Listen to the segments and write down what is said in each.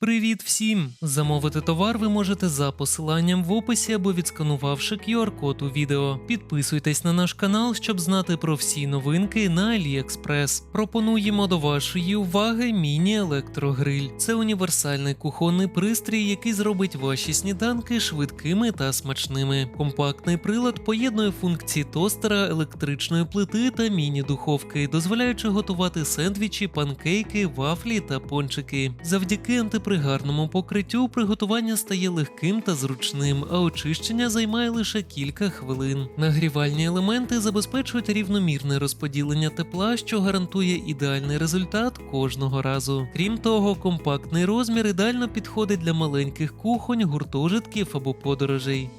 Привіт всім! Замовити товар ви можете за посиланням в описі або відсканувавши QR-код у відео. Підписуйтесь на наш канал, щоб знати про всі новинки на AliExpress. Пропонуємо до вашої уваги міні-електрогриль. Це універсальний кухонний пристрій, який зробить ваші сніданки швидкими та смачними. Компактний прилад поєднує функції тостера, електричної плити та міні-духовки, дозволяючи готувати сендвічі, панкейки, вафлі та пончики. Завдяки антипригарному покриттю приготування стає легким та зручним, а очищення займає лише кілька хвилин. Нагрівальні елементи забезпечують рівномірне розподілення тепла, що гарантує ідеальний результат кожного разу. Крім того, компактний розмір ідеально підходить для маленьких кухонь, гуртожитків або подорожей.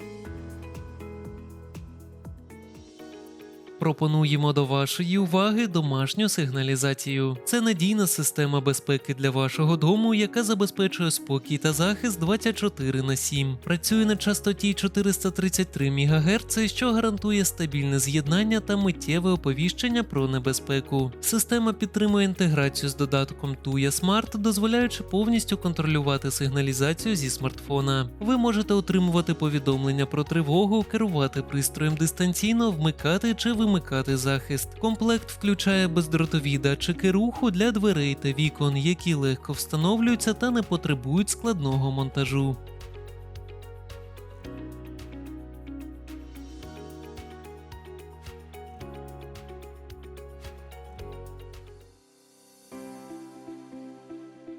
Пропонуємо до вашої уваги домашню сигналізацію. Це надійна система безпеки для вашого дому, яка забезпечує спокій та захист 24 на 7. Працює на частоті 433 МГц, що гарантує стабільне з'єднання та миттєве оповіщення про небезпеку. Система підтримує інтеграцію з додатком Tuya Smart, дозволяючи повністю контролювати сигналізацію зі смартфона. Ви можете отримувати повідомлення про тривогу, керувати пристроєм дистанційно, вмикати чи вимикати захист. Комплект включає бездротові датчики руху для дверей та вікон, які легко встановлюються та не потребують складного монтажу.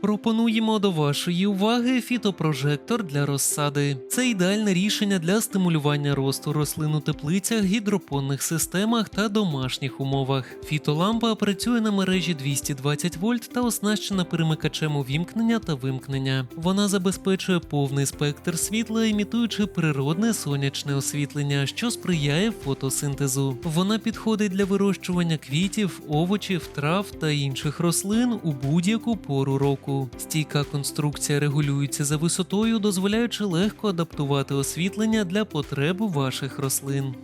Пропонуємо до вашої уваги фітопрожектор для розсади. Це ідеальне рішення для стимулювання росту рослин у теплицях, гідропонних системах та домашніх умовах. Фітолампа працює на мережі 220 вольт та оснащена перемикачем увімкнення та вимкнення. Вона забезпечує повний спектр світла, імітуючи природне сонячне освітлення, що сприяє фотосинтезу. Вона підходить для вирощування квітів, овочів, трав та інших рослин у будь-яку пору року. Стійка конструкція регулюється за висотою, дозволяючи легко адаптувати освітлення для потреб ваших рослин.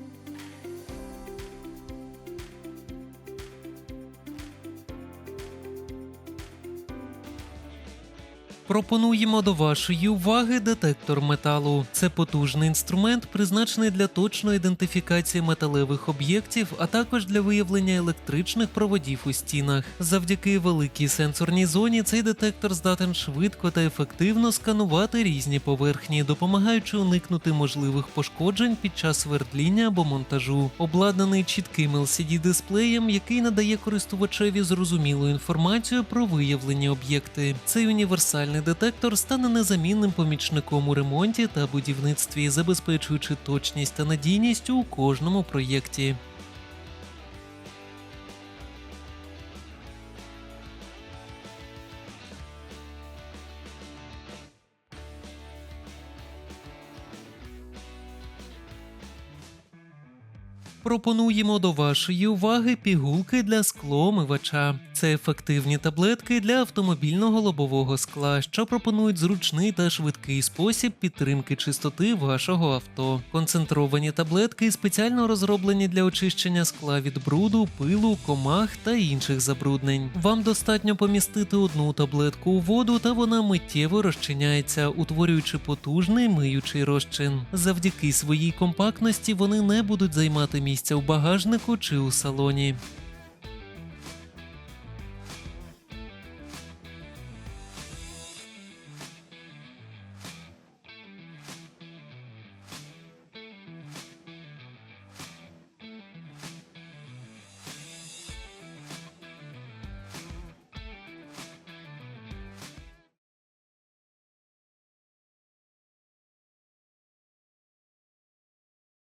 Пропонуємо до вашої уваги детектор металу. Це потужний інструмент, призначений для точної ідентифікації металевих об'єктів, а також для виявлення електричних проводів у стінах. Завдяки великій сенсорній зоні цей детектор здатен швидко та ефективно сканувати різні поверхні, допомагаючи уникнути можливих пошкоджень під час свердління або монтажу. Обладнаний чітким LCD-дисплеєм, який надає користувачеві зрозумілу інформацію про виявлені об'єкти. Цей універсальний детектор стане незамінним помічником у ремонті та будівництві, забезпечуючи точність та надійність у кожному проєкті. Пропонуємо до вашої уваги пігулки для склоомивача. Це ефективні таблетки для автомобільного лобового скла, що пропонують зручний та швидкий спосіб підтримки чистоти вашого авто. Концентровані таблетки спеціально розроблені для очищення скла від бруду, пилу, комах та інших забруднень. Вам достатньо помістити одну таблетку у воду, та вона миттєво розчиняється, утворюючи потужний миючий розчин. Завдяки своїй компактності вони не будуть займати місця у багажнику чи у салоні.